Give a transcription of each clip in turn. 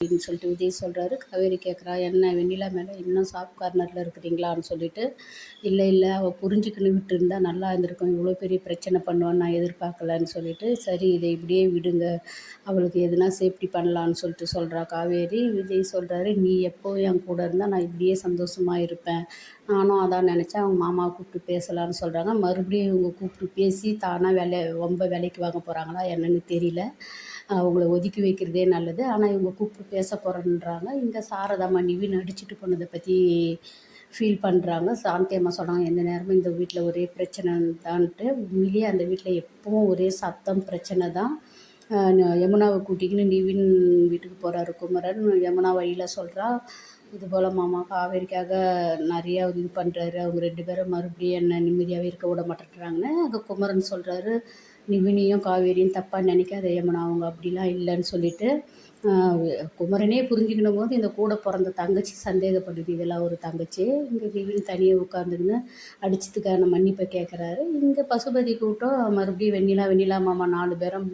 அப்படின்னு சொல்லிட்டு விஜய் சொல்கிறாரு காவேரி கேட்குறா என்ன வெண்ணிலா மேலே இன்னும் சாஃப்ட் கார்னரில் இருக்கிறீங்களான்னு சொல்லிட்டு இல்லை இல்லை அவள் புரிஞ்சுக்கின்னு விட்டுருந்தா நல்லா இருந்திருக்கும். இவ்வளோ பெரிய பிரச்சனை பண்ணுவான்னு நான் எதிர்பார்க்கலன்னு சொல்லிட்டு சரி இதை இப்படியே விடுங்க. அவளுக்கு எதுனா சேஃப்டி பண்ணலான்னு சொல்லிட்டு சொல்கிறா காவேரி. விஜய் சொல்கிறாரு நீ எப்போ என் கூட இருந்தால் நான் இப்படியே சந்தோஷமாக இருப்பேன். நானும் அதான் நினச்சேன். அவங்க மாமாவை கூப்பிட்டு பேசலான்னு சொல்கிறாங்க மறுபடியும் இவங்க கூப்பிட்டு பேசி தானாக வேலை ரொம்ப வேலைக்கு வாங்க போகிறாங்களா என்னன்னு தெரியல. அவங்கள ஒதுக்கி வைக்கிறதே நல்லது. ஆனால் இவங்க கூப்பிட்டு பேச போகிறேன்றாங்க இங்கே சாரதாம்மா நிவின் அடிச்சுட்டு போனதை பற்றி ஃபீல் பண்ணுறாங்க சாந்தி அம்மா சொன்னாங்க எந்த நேரமும் இந்த வீட்டில் ஒரே பிரச்சனை தான்ட்டு. உண்மையிலேயே அந்த வீட்டில் எப்பவும் ஒரே சத்தம் பிரச்சனை தான். யமுனாவை கூட்டிக்கின்னு நிவின் வீட்டுக்கு போகிறாரு குமரன். யமுனா வழியில் சொல்கிறா இது போல் மாமா காவேரிக்காக நிறையா இது பண்ணுறாரு அவங்க ரெண்டு பேரும் மறுபடியும் என்ன நிம்மதியாகவே இருக்க விட மாட்டேறாங்கன்னு அங்கே குமரன் சொல்கிறாரு நிவினியும் காவேரியும் தப்பாக நினைக்காத ஏமனா அவங்க அப்படிலாம் இல்லைன்னு சொல்லிட்டு குமரனே புரிஞ்சுக்கணும் போது இந்த கூட பிறந்த தங்கச்சி சந்தேகப்படுது. இதெல்லாம் ஒரு தங்கச்சி. இங்கே நிவின் தனியாக உட்காந்துக்கின்னு அடிச்சதுக்கான மன்னிப்பை கேட்குறாரு இங்கே பசுபதி கூட்டம் மறுபடியும் வெண்ணிலா வெண்ணிலா மாமா நாலு பேரும்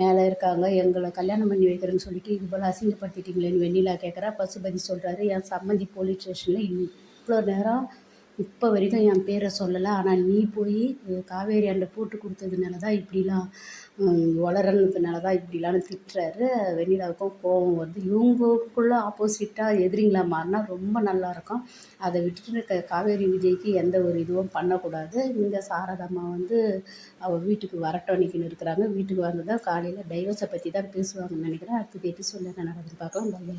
மேலே இருக்காங்க. எங்களை கல்யாணம் பண்ணி வைக்கிறேன்னு சொல்லிட்டு இது போல் அசிங்கப்படுத்திட்டீங்களேன்னு வெண்ணிலா கேட்குறா பசுபதி சொல்கிறாரு என் சம்மந்தி போலீஸ் ஸ்டேஷனில் இவ்வளோ நேரம் இப்போ வரைக்கும் என் பேரை சொல்லலை. ஆனால் நீ போய் காவேரி அண்டை போட்டு கொடுத்ததுனால தான் இப்படிலாம் வளரனதுனால தான் இப்படிலான்னு திட்டுறாரு. வெண்ணிலாவுக்கும் கோபம் வருது. இவங்களுக்குள்ள ஆப்போசிட்டாக எதிரிங்களா மாறினா ரொம்ப நல்லாயிருக்கும் அதை விட்டுட்டு காவேரி விஜய்க்கு எந்த ஒரு இதுவும் பண்ணக்கூடாது. இந்த சாரதாம்மா வந்து அவள் வீட்டுக்கு வரட்டும் நிற்கின்னு இருக்கிறாங்க. வீட்டுக்கு வந்து தான் காலையில் டைவர்ஸை பற்றி தான் பேசுவாங்கன்னு நினைக்கிறேன். அடுத்தது எபிசோடில் என்ன நடக்குதுன்னு பார்க்கலாம். பை